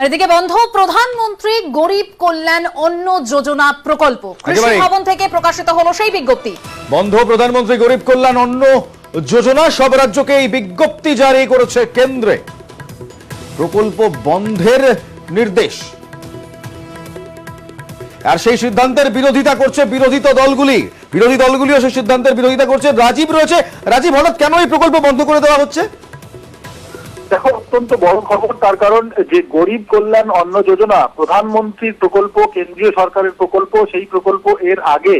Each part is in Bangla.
আর এদিকে বন্ধ প্রধানমন্ত্রী গরিব কল্যাণ অন্ন যোজনা প্রকল্প। কৃষি ভবন থেকে প্রকাশিত হলো সেই বিজ্ঞপ্তি। বন্ধ প্রধানমন্ত্রী গরিব কল্যাণ অন্ন যোজনা সব রাজ্যকে এই বিজ্ঞপ্তি জারি করেছে কেন্দ্রে। প্রকল্প বন্ধের নির্দেশ। আর সেই সিদ্ধান্তের বিরোধিতা করছে বিরোধিত দলগুলি। বিরোধী দলগুলিও সেই সিদ্ধান্তের বিরোধিতা করছে। রাজীব রয়েছে। রাজীব হঠাৎ কেন এই প্রকল্প বন্ধ করে দেওয়া হচ্ছে? দেখো, অত্যন্ত বড় খবর, তার কারণ যে গরিব কল্যাণ অন্ন যোজনা, প্রধানমন্ত্রীর প্রকল্প, কেন্দ্রীয় সরকারের প্রকল্প, সেই প্রকল্প এর আগে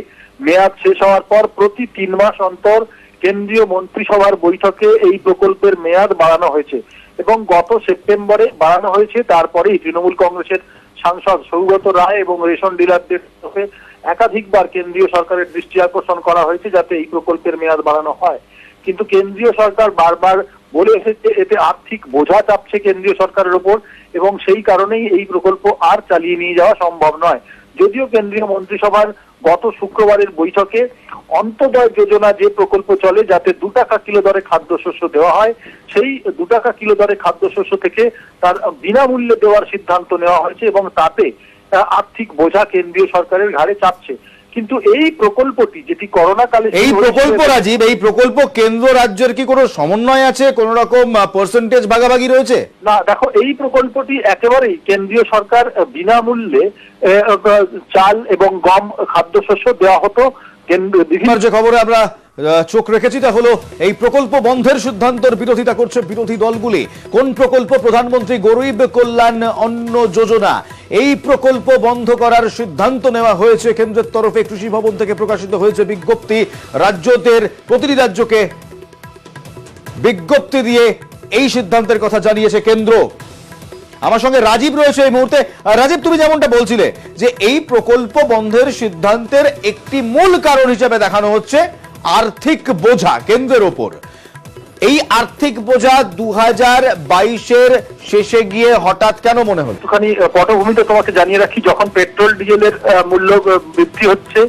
মেয়াদ শেষ হওয়ার পর প্রতি তিন মাস অন্তর কেন্দ্রীয় মন্ত্রিসভার বৈঠকে এই প্রকল্পের মেয়াদ বাড়ানো হয়েছে এবং গত সেপ্টেম্বরে বাড়ানো হয়েছে। তারপরেই তৃণমূল কংগ্রেসের সাংসদ সৌগত রায় এবং রেশন ডিলারদের একাধিকবার কেন্দ্রীয় সরকারের দৃষ্টি আকর্ষণ করা হয়েছে যাতে এই প্রকল্পের মেয়াদ বাড়ানো হয়। কিন্তু কেন্দ্রীয় সরকার বারবার বলে এসেছে এতে আর্থিক বোঝা চাপছে কেন্দ্রীয় সরকারের উপর এবং সেই কারণেই এই প্রকল্প আর চালিয়ে নিয়ে যাওয়া সম্ভব নয়। যদিও কেন্দ্রীয় মন্ত্রিসভার গত শুক্রবারের বৈঠকে অন্তদয় যোজনা যে প্রকল্প চলে, যাতে দু টাকা কিলো দরে খাদ্যশস্য দেওয়া হয়, সেই দু টাকা কিলো দরে খাদ্যশস্য থেকে তার বিনামূল্যে দেওয়ার সিদ্ধান্ত নেওয়া হয়েছে এবং তাতে আর্থিক বোঝা কেন্দ্রীয় সরকারের ঘাড়ে চাপছে। কিন্তু এই প্রকল্পটি যেটি করোনা কালে এই প্রকল্প রাজীব এই প্রকল্প কেন্দ্র রাজ্যের কি কোনো সমন্বয় আছে? কোন রকম পার্সেন্টেজ ভাগাভাগি রয়েছে? না দেখো এই প্রকল্পটি একেবারেই কেন্দ্রীয় সরকার বিনামূল্যে চাল এবং গম খাদ্যশস্য দেওয়া হতো। যে খবরে আমরা চোখ রেখেছি তা হলো এই প্রকল্প বন্ধের সিদ্ধান্তের বিরোধিতা করছে বিরোধী দলগুলি। কোন প্রকল্প? প্রধানমন্ত্রী গরিব কল্যাণ অন্ন যোজনা। এই প্রকল্প বন্ধ করার সিদ্ধান্ত নেওয়া হয়েছে। কেন্দ্রের তরফে কৃষি ভবন থেকে প্রকাশিত হয়েছে বিজ্ঞপ্তি। রাজ্যদের প্রতিটি রাজ্যকে বিজ্ঞপ্তি দিয়ে এই সিদ্ধান্তের কথা জানিয়েছে কেন্দ্র। আমার সঙ্গে রাজীব রয়েছে এই মুহূর্তে। রাজীব, তুমি যেমনটা বলছিলে যে এই প্রকল্প বন্ধের সিদ্ধান্তের একটি মূল কারণ হিসেবে দেখানো হচ্ছে আর্থিক বোঝা কেন্দ্রের ওপর। এই আর্থিক বোঝা দু হাজার বাইশের শেষে গিয়ে হঠাৎ কেন মনে হলো একটুখানি পটভূমিতে তোমাকে জানিয়ে রাখি যখন পেট্রোল ডিজেলের মূল্য বৃদ্ধি হচ্ছে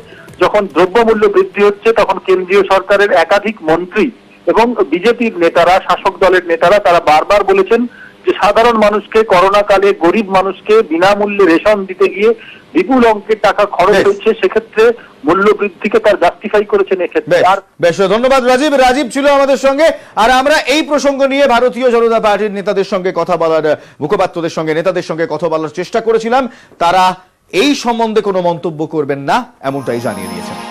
যখন দ্রব্য মূল্য বৃদ্ধি হচ্ছে তখন কেন্দ্রীয় সরকারের একাধিক মন্ত্রী এবং বিজেপির নেতারা শাসক দলের নেতারা তারা বারবার বলেছেন যে সাধারণ মানুষকে করোনা কালে গরিব মানুষকে বিনামূল্যে রেশন দিতে গিয়ে বিপুল অঙ্কের টাকা খরচ। হচ্ছে সেক্ষেত্রে মূল্য বৃদ্ধিকে তার জাস্টিফাই করেছেন এক্ষেত্রে। আর বেশ ধন্যবাদ রাজীব। রাজীব ছিল আমাদের সঙ্গে। আর আমরা এই প্রসঙ্গ নিয়ে ভারতীয় জনতা পার্টির নেতাদের সঙ্গে কথা বলার মুখপাত্রদের সঙ্গে নেতাদের সঙ্গে কথা বলার চেষ্টা করেছিলাম। তারা এই সম্বন্ধে কোনো মন্তব্য করবেন না এমনটাই জানিয়ে দিয়েছেন।